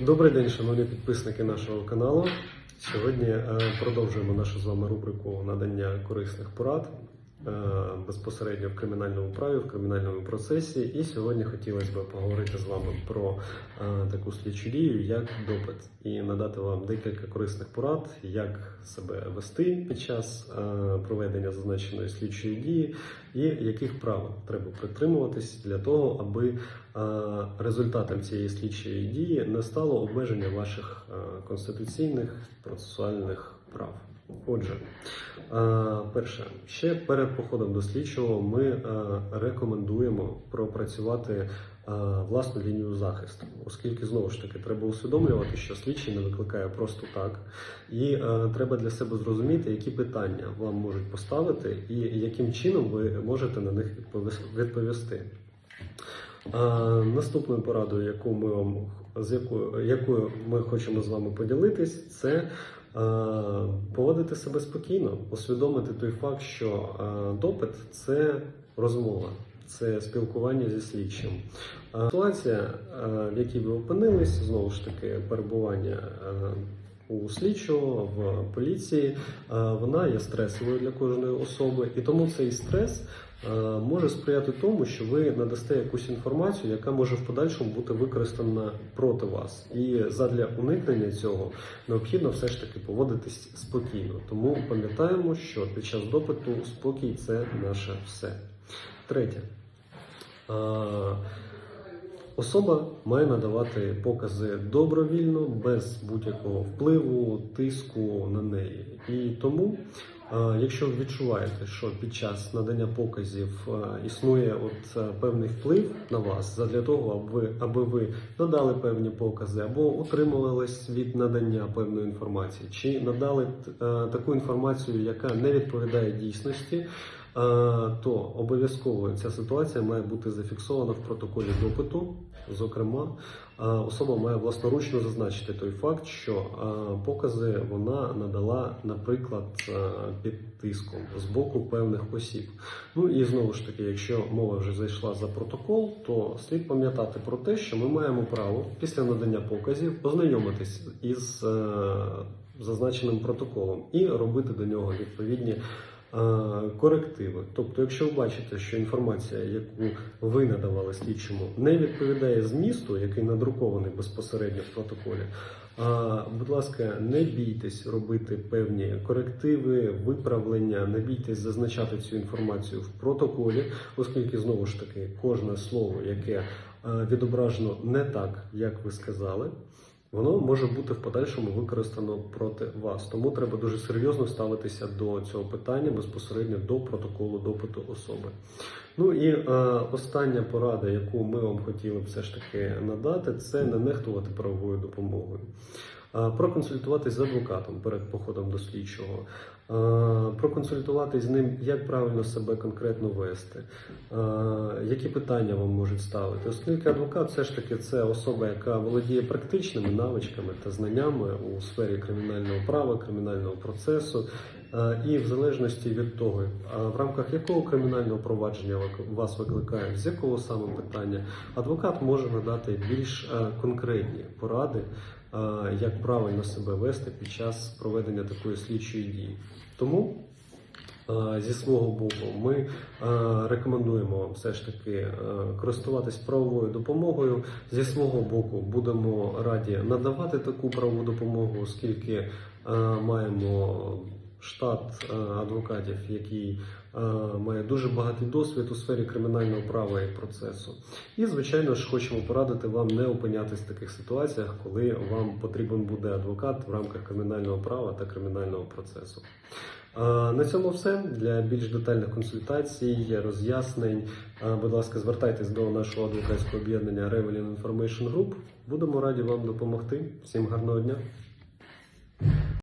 Добрий день, шановні підписники нашого каналу. Сьогодні е, продовжуємо нашу з вами рубрику надання корисних порад безпосередньо в кримінальному праві, в кримінальному процесі. І сьогодні хотілося б поговорити з вами про е, таку слідчу дію, як допит, і надати вам декілька корисних порад, як себе вести під час е, проведення зазначеної слідчої дії, і яких правил треба притримуватись для того, аби е, результатом цієї слідчої дії не стало обмеження ваших е, конституційних процесуальних прав. Отже, е, перше, ще перед походом до слідчого ми е, рекомендуємо пропрацювати е, власну лінію захисту, оскільки знову ж таки треба усвідомлювати, що слідчий не викликає просто так, і треба для себе зрозуміти, які питання вам можуть поставити, і яким чином ви можете на них відповісти. Наступною порадою, яку ми вам з якою, якою ми хочемо з вами поділитись, це поводити себе спокійно, усвідомити той факт, що допит це розмова, це спілкування зі слідчим. Ситуація, в якій ви опинились, знову ж таки, перебування. у слідчого в поліції вона є стресовою для кожної особи, і тому цей стрес е, може сприяти тому, що ви надасте якусь інформацію, яка може в подальшому бути використана проти вас. І задля уникнення цього необхідно все ж таки поводитись спокійно. Тому пам'ятаємо, що під час допиту спокій це наше все. Третє. Е, Особа має надавати покази добровільно, без будь-якого впливу, тиску на неї. І тому, е, якщо ви відчуваєте, що під час надання показів е, існує от е, певний вплив на вас, задля того, аби аби ви надали певні покази, або утримувались від надання певної інформації, чи надали е, таку інформацію, яка не відповідає дійсності. Е, То обов'язково ця ситуація має бути зафіксована в протоколі допиту. Зокрема, е, особа має власноручно зазначити той факт, що е, покази вона надала, наприклад, під тиском з боку певних осіб. Ну і знову ж таки, якщо мова вже зайшла за протокол, то слід пам'ятати про те, що ми маємо право після надання показів ознайомитись із зазначеним протоколом і робити до нього відповідні. Е, Корективи, тобто, якщо ви бачите, що інформація, яку ви надавали слідчому, не відповідає змісту, який надрукований безпосередньо в протоколі, а, будь ласка, не бійтесь робити певні корективи, виправлення, не бійтесь зазначати цю інформацію в протоколі, оскільки знову ж таки кожне слово, яке е, відображено не так, як ви сказали. Воно може бути в подальшому використано проти вас, тому треба дуже серйозно ставитися до цього питання безпосередньо до протоколу допиту особи. Ну і е, остання порада, яку ми вам хотіли б все ж таки надати, це не нехтувати правовою допомогою. Е, Проконсультуватись з адвокатом перед походом до слідчого, Е, проконсультуватись з ним, як правильно себе конкретно вести, Е, які питання вам можуть ставити, оскільки адвокат все ж таки це особа, яка володіє практичними навичками та знаннями у сфері кримінального права, кримінального процесу. І в залежності від того, в рамках якого кримінального провадження вас викликають, з якого саме питання, адвокат може надати більш конкретні поради, як правильно себе вести під час проведення такої слідчої дії. Тому е, зі свого боку ми е, рекомендуємо вам все ж таки е, користуватись правовою допомогою. Зі свого боку будемо раді надавати таку правову допомогу, оскільки е, маємо штат е, адвокатів, який е, має дуже багатий досвід у сфері кримінального права і процесу. І, звичайно ж, хочемо порадити вам не опинятись в таких ситуаціях, коли вам потрібен буде адвокат в рамках кримінального права та кримінального процесу. Е, На цьому все. Для більш детальних консультацій, роз'яснень, будь ласка, звертайтесь до нашого адвокатського об'єднання Revelin Information Group. Будемо раді вам допомогти. Всім гарного дня!